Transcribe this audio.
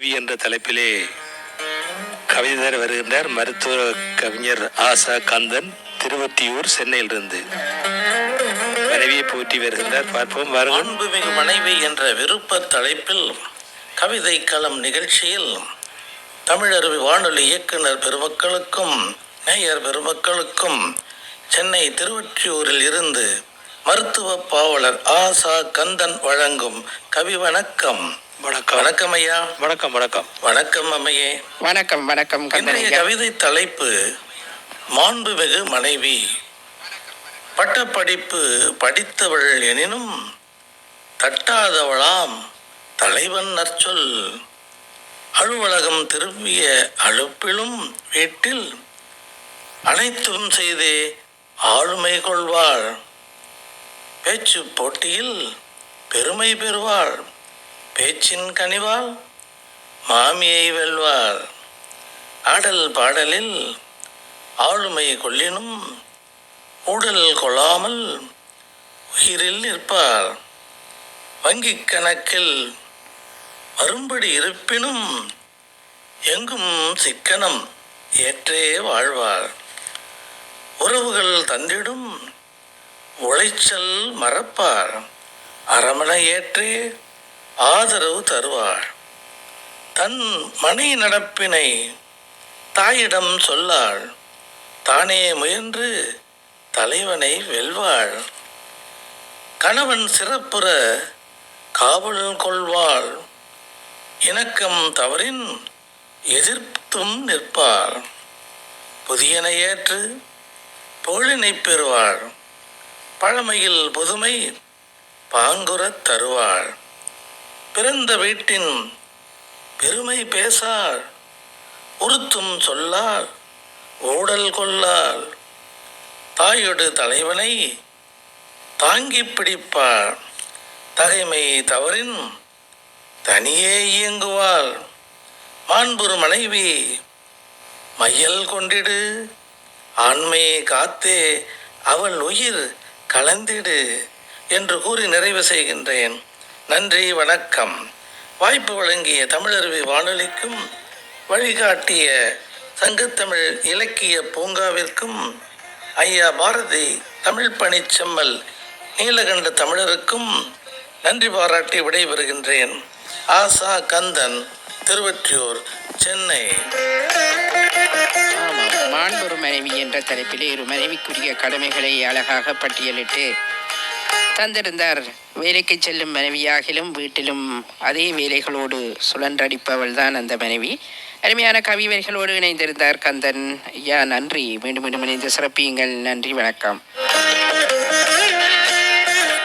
என்ற தலைப்பிலே கவிதை வருகின்றார். மருத்துவ கவிஞர் ஆசா கந்தன் திருவத்தியூர் சென்னையிலிருந்து. மனைவியை போற்றி வருகின்றார். பார்ப்போம் வாருங்கள் மனைவி என்ற விருப்ப தலைப்பில் கவிதை களம் நிகழ்ச்சியில் தமிழருவி வானொலி இயக்குனர் பெருமக்களுக்கும் நேயர் பெருமக்களுக்கும் சென்னை திருவற்றியூரில் இருந்து மருத்துவ பாவலர் ஆசா கந்தன் வழங்கும் கவி வணக்கம். வணக்கம். வணக்கம் ஐயா. வணக்கம் வணக்கம். வணக்கம் அம்மையே. வணக்கம் வணக்கம் இன்றைய கவிதை தலைப்பு மாண்புமிகு மனைவி. பட்டப்படிப்பு படித்தவள் எனினும் தட்டாதவளாம் தலைவன் நற்சொல். அலுவலகம் திரும்பிய அலுப்பிலும் வீட்டில் அனைத்தும் செய்தே ஆளுமை கொள்வாள். பேச்சு போட்டியில் பெருமை பெறுவாள். பேச்சின் கனிவாள் மாமியை வெல்வார். ஆடல் பாடலில் ஆளுமை கொள்ளினும் ஊடல் கொள்ளாமல் உயிரில் நிற்பார். வங்கிக் கணக்கில் வரும்படி இருப்பினும் எங்கும் சிக்கனம் ஏற்றே வாழ்வார். உறவுகள் தந்திடும் உளைச்சல் மறப்பார். அரமனை ஏற்றே ஆதரவு தருவாள். தன் மணி நடப்பினை தாயிடம் சொல்லாள். தானே முயன்று தலைவனை வெல்வாள். கணவன் சிறப்புற காவல் கொள்வாள். இணக்கம் தவறின் எதிர்த்தும் நிற்பாள். புதியன ஏற்று புகழினை பெறுவாள். பழமையில் புதுமை பாங்குறத் தருவாள். பிறந்த வீட்டின் பெருமை பேசாள் உறுத்தும் சொல்லால் ஊடல் கொள்ளார். தாயொடு தலைவனை தாங்கி பிடிப்பாள் தகைமை தவறின் தனியே இயங்குவாள் மாண்புறு மனைவி மையல் கொண்டிடு. ஆண்மையை காத்தே அவள் உயிர் கலந்திடு என்று கூறி நிறைவு செய்கின்றேன். நன்றி வணக்கம். வாய்ப்பு வழங்கிய தமிழருவி வானொலிக்கும் வழிகாட்டிய சங்கத்தமிழ் இலக்கிய பூங்காவிற்கும் ஐயா பாரதி தமிழ் பணிச்செம்மல் நீலகண்ட தமிழருக்கும் நன்றி பாராட்டி விடைபெறுகின்றேன். ஆசா கந்தன் திருவற்றியூர் சென்னை. ஆமாம் மாண்பொரு மனைவி என்ற தலைப்பிலே ஒரு மனைவிக்குரிய கடமைகளை அழகாக பட்டியலிட்டு தந்திருந்தார். வேலைக்கு செல்லும் மனைவியாகிலும் வீட்டிலும் அதே வேலைகளோடு சுழன்றடிப்பவள் தான் அந்த மனைவி. அருமையான கவிவரிகளோடு இணைந்திருந்தார் கந்தன். ஐயா நன்றி. மீண்டும் மீண்டும் இணைந்து சிறப்பியுங்கள். நன்றி வணக்கம்.